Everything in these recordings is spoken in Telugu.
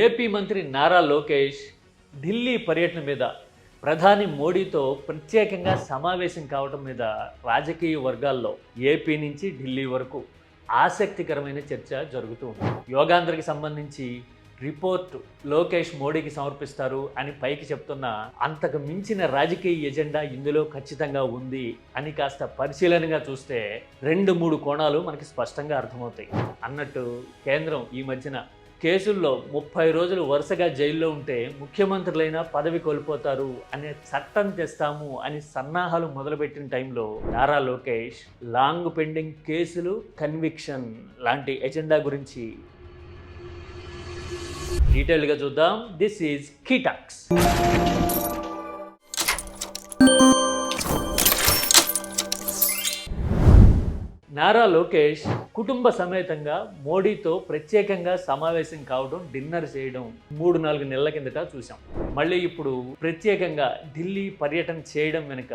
ఏపీ మంత్రి నారా లోకేష్ ఢిల్లీ పర్యటన మీద ప్రధాని మోడీతో ప్రత్యేకంగా సమావేశం కావడం మీద రాజకీయ వర్గాల్లో ఏపీ నుంచి ఢిల్లీ వరకు ఆసక్తికరమైన చర్చ జరుగుతూ ఉంది. యోగాంధ్రకి సంబంధించి రిపోర్ట్ లోకేష్ మోడీకి సమర్పిస్తారు అని పైకి చెప్తున్న అంతకు మించిన రాజకీయ ఎజెండా ఇందులో ఖచ్చితంగా ఉంది అని కాస్త పరిశీలనగా చూస్తే రెండు మూడు కోణాలు మనకి స్పష్టంగా అర్థమవుతాయి. అన్నట్టు కేంద్రం ఈ మధ్యన కేసుల్లో ముప్పై రోజులు వరుసగా జైల్లో ఉంటే ముఖ్యమంత్రులైనా పదవి కోల్పోతారు అనే చట్టం తెస్తాము అని సన్నాహాలు మొదలుపెట్టిన టైంలో నారా లోకేష్ లాంగ్ పెండింగ్ కేసులు కన్విక్షన్ లాంటి ఎజెండా గురించి డీటెయిల్గా చూద్దాం. This is కీటాక్స్. నారా లోకేష్ కుటుంబ సమేతంగా మోడీతో ప్రత్యేకంగా సమావేశం కావడం డిన్నర్ చేయడం మూడు నాలుగు నెలల కిందట చూసాం మళ్ళీ ఇప్పుడు ప్రత్యేకంగా ఢిల్లీ పర్యటన చేయడం వెనుక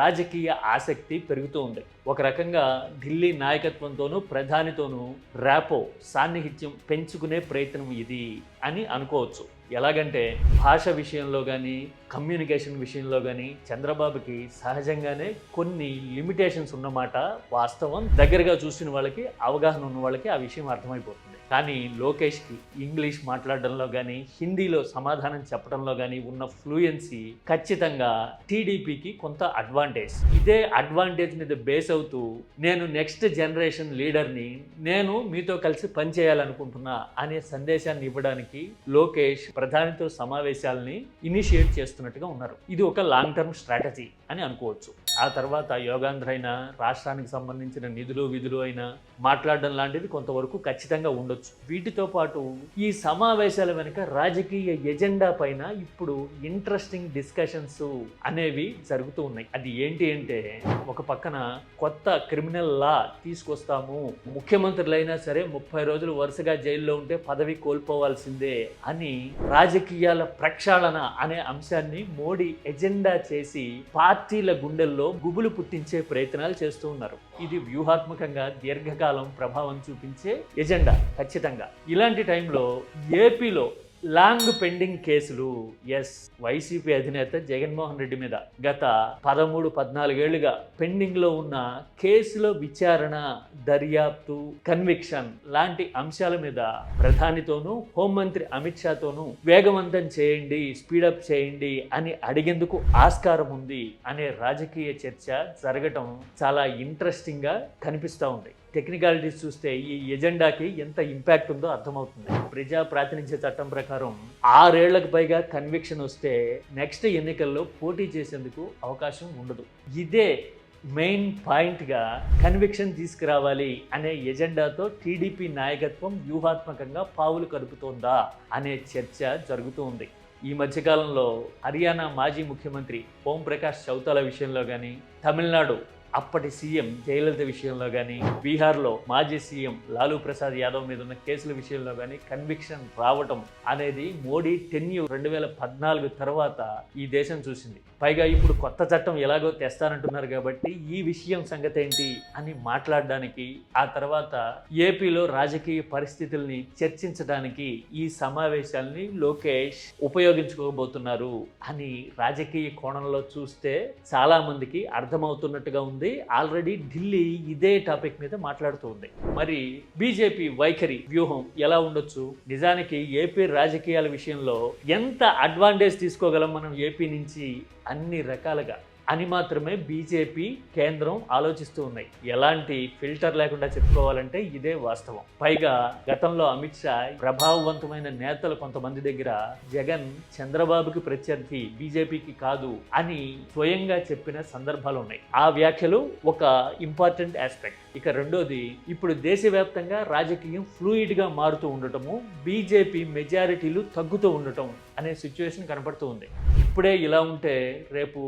రాజకీయ ఆసక్తి పెరుగుతూ ఉంది. ఒక రకంగా ఢిల్లీ నాయకత్వంతోనూ ప్రధానితోనూ ర్యాపో సాన్నిహిత్యం పెంచుకునే ప్రయత్నం ఇది అని అనుకోవచ్చు. ఎలాగంటే భాష విషయంలో కానీ కమ్యూనికేషన్ విషయంలో కానీ చంద్రబాబుకి సహజంగానే కొన్ని లిమిటేషన్స్ ఉన్నమాట వాస్తవం. దగ్గరగా చూసిన వాళ్ళకి అవగాహన ఉన్న వాళ్ళకి ఆ విషయం అర్థమైపోతుంది. కానీ లోకేష్కి ఇంగ్లీష్ మాట్లాడడంలో కానీ హిందీలో సమాధానం చెప్పడంలో కానీ ఉన్న ఫ్లూయెన్సీ ఖచ్చితంగా టీడీపీకి కొంత అడ్వాంటేజ్. ఇదే అడ్వాంటేజ్ మీద బేస్ అవుతూ నేను నెక్స్ట్ జనరేషన్ లీడర్ని నేను మీతో కలిసి పనిచేయాలనుకుంటున్నా అనే సందేశాన్ని ఇవ్వడానికి లోకేష్ ప్రధానితో సమావేశాలని ఇనిషియేట్ చేస్తున్నట్టుగా ఉన్నారు. ఇది ఒక లాంగ్ టర్మ్ స్ట్రాటజీ అని అనుకోవచ్చు. ఆ తర్వాత యోగాంధ్ర అయినా రాష్ట్రానికి సంబంధించిన నిధులు విధులు అయినా మాట్లాడడం లాంటిది కొంతవరకు ఖచ్చితంగా ఉండొచ్చు. వీటితో పాటు ఈ సమావేశాల వెనుక రాజకీయ ఎజెండా పైన ఇప్పుడు ఇంట్రెస్టింగ్ డిస్కషన్స్ అనేవి జరుగుతూ ఉన్నాయి. అది ఏంటి అంటే ఒక పక్కన కొత్త క్రిమినల్ లా తీసుకొస్తాము. ముఖ్యమంత్రులైనా సరే ముప్పై రోజులు వరుసగా జైల్లో ఉంటే పదవి కోల్పోవాల్సిందే అని రాజకీయాల ప్రక్షాళన అనే అంశాన్ని మోడీ ఎజెండా చేసి పార్టీల గుండెల్లో గుబులు పుట్టించే ప్రయత్నాలు చేస్తూ ఉన్నారు. ఇది వ్యూహాత్మకంగా దీర్ఘకాలం ప్రభావం చూపించే ఎజెండా ఖచ్చితంగా. ఇలాంటి టైంలో ఏపీలో లాంగ్ పెండింగ్ కేసులు ఎస్ వైసీపీ అధినేత జగన్మోహన్ రెడ్డి మీద గత పదమూడు పద్నాలుగేళ్ళుగా పెండింగ్లో ఉన్న కేసుల విచారణ దర్యాప్తు కన్విక్షన్ లాంటి అంశాల మీద ప్రధానితోనూ హోంమంత్రి అమిత్ షాతోనూ వేగవంతం చేయండి స్పీడప్ చేయండి అని అడిగేందుకు ఆస్కారం ఉంది అనే రాజకీయ చర్చ జరగటం చాలా ఇంట్రెస్టింగ్గా కనిపిస్తూ ఉంది. టెక్నికాలిటీస్ చూస్తే ఈ ఎజెండాకి ఎంత ఇంపాక్ట్ ఉందో అర్థమవుతుంది. ప్రజా ప్రాతినిధ్య చట్టం ప్రకారం ఆరేళ్ళకు పైగా కన్విక్షన్ వస్తే నెక్స్ట్ ఎన్నికల్లో పోటీ చేసేందుకు అవకాశం ఉండదు. ఇదే మెయిన్ పాయింట్గా కన్విక్షన్ తీసుకురావాలి అనే ఎజెండాతో టీడీపీ నాయకత్వం వ్యూహాత్మకంగా పావులు కదుపుతోందా అనే చర్చ జరుగుతూ ఉంది. ఈ మధ్యకాలంలో హర్యానా మాజీ ముఖ్యమంత్రి ఓం ప్రకాష్ చౌతాల విషయంలో కానీ తమిళనాడు అప్పటి సీఎం జయలలిత విషయంలో కానీ బీహార్లో మాజీ సీఎం లాలూ ప్రసాద్ యాదవ్ మీద ఉన్న కేసుల విషయంలో కానీ కన్విక్షన్ రావటం అనేది మోడీ టెన్యూ రెండు వేల పద్నాలుగు తర్వాత ఈ దేశం చూసింది. పైగా ఇప్పుడు కొత్త చట్టం ఎలాగో తెస్తానంటున్నారు కాబట్టి ఈ విషయం సంగతి ఏంటి అని మాట్లాడడానికి ఆ తర్వాత ఏపీలో రాజకీయ పరిస్థితుల్ని చర్చించడానికి ఈ సమావేశాల్ని లోకేష్ ఉపయోగించుకోబోతున్నారు అని రాజకీయ కోణంలో చూస్తే చాలామందికి అర్థమవుతున్నట్టుగా ఉంది. ఆల్రెడీ ఢిల్లీ ఇదే టాపిక్ మీద మాట్లాడుతూ ఉంది. మరి బీజేపీ వైఖరి వ్యూహం ఎలా ఉండొచ్చు? నిజానికి ఏపీ రాజకీయాల విషయంలో ఎంత అడ్వాంటేజ్ తీసుకోగలం మనం ఏపీ నుంచి అన్ని రకాలుగా? అని మాత్రమే బీజేపీ కేంద్రం ఆలోచిస్తూ ఉన్నాయి ఎలాంటి ఫిల్టర్ లేకుండా చెప్పుకోవాలంటే ఇదే వాస్తవం. పైగా గతంలో అమిత్ షా ప్రభావవంతమైన నేతలు కొంతమంది దగ్గర జగన్ చంద్రబాబుకి ప్రత్యర్థి బీజేపీకి కాదు అని స్వయంగా చెప్పిన సందర్భాలు ఉన్నాయి. ఆ వ్యాఖ్యలు ఒక ఇంపార్టెంట్ ఆస్పెక్ట్. ఇక రెండోది ఇప్పుడు దేశవ్యాప్తంగా రాజకీయం ఫ్లూయిడ్గా మారుతూ ఉండటము బీజేపీ మెజారిటీలు తగ్గుతూ ఉండటం అనే సిచ్యువేషన్ కనపడుతూ ఉంది. ఇప్పుడే ఇలా ఉంటే రేపు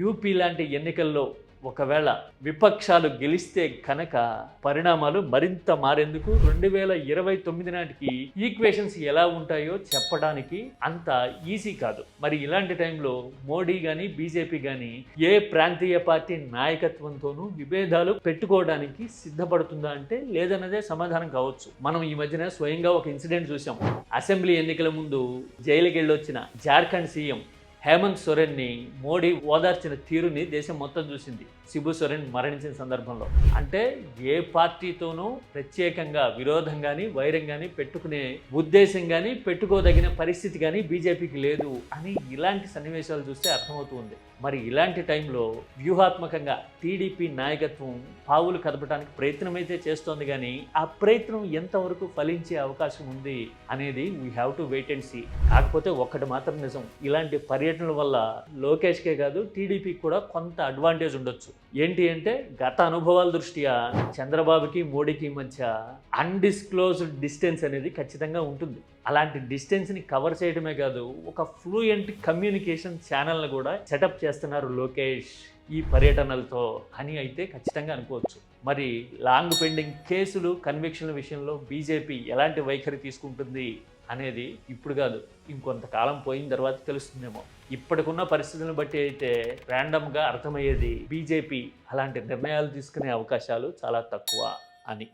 యూపీ లాంటి ఎన్నికల్లో ఒకవేళ విపక్షాలు గెలిస్తే కనుక పరిణామాలు మరింత మారేందుకు రెండు వేల ఇరవై తొమ్మిది నాటికి ఈక్వేషన్స్ ఎలా ఉంటాయో చెప్పడానికి అంత ఈజీ కాదు. మరి ఇలాంటి టైంలో మోడీ కానీ బీజేపీ కానీ ఏ ప్రాంతీయ పార్టీ నాయకత్వంతోనూ విభేదాలు పెట్టుకోవడానికి సిద్ధపడుతుందా అంటే లేదన్నదే సమాధానం కావచ్చు. మనం ఈ మధ్యన స్వయంగా ఒక ఇన్సిడెంట్ చూసాం అసెంబ్లీ ఎన్నికల ముందు జైలుకెళ్ళొచ్చిన జార్ఖండ్ సీఎం హేమంత్ సోరెన్ని మోడీ ఓదార్చిన తీరుని దేశం మొత్తం చూసింది. సిబు సోరెన్ మరణించిన సందర్భంలో. అంటే ఏ పార్టీతోనూ ప్రత్యేకంగా విరోధం కానీ వైరం కానీ పెట్టుకునే ఉద్దేశం కానీ పెట్టుకోదగిన పరిస్థితి కానీ బీజేపీకి లేదు అని ఇలాంటి సన్నివేశాలు చూస్తే అర్థమవుతుంది మరి ఇలాంటి టైంలో వ్యూహాత్మకంగా టీడీపీ నాయకత్వం పావులు కదపడానికి ప్రయత్నం అయితే చేస్తోంది కానీ ఆ ప్రయత్నం ఎంతవరకు ఫలించే అవకాశం ఉంది అనేది we have to wait and see కాకపోతే ఒక్కటి మాత్రం నిజం. ఇలాంటి పర్యటనల వల్ల లోకేష్కే కాదు టీడీపీకి కూడా కొంత అడ్వాంటేజ్ ఉండొచ్చు. ఏంటి అంటే గత అనుభవాల దృష్ట్యా చంద్రబాబుకి మోడీకి మధ్య అన్డిస్క్లోజ్డ్ డిస్టెన్స్ అనేది ఖచ్చితంగా ఉంటుంది. అలాంటి డిస్టెన్స్ని కవర్ చేయడమే కాదు ఒక ఫ్లూయెంట్ కమ్యూనికేషన్ ఛానల్ని కూడా సెటప్ చేస్తున్నారు లోకేష్ ఈ పర్యటనలతో. అని అయితే ఖచ్చితంగా అనుకోవచ్చు. మరి లాంగ్ పెండింగ్ కేసులు కన్విక్షన్ల విషయంలో బీజేపీ ఎలాంటి వైఖరి తీసుకుంటుంది అనేది ఇప్పుడు కాదు ఇంకొంతకాలం పోయిన తర్వాత తెలుస్తుందేమో. ఇప్పటికున్న పరిస్థితులను బట్టి అయితే ర్యాండమ్గా అర్థమయ్యేది బీజేపీ అలాంటి నిర్ణయాలు తీసుకునే అవకాశాలు చాలా తక్కువ అని.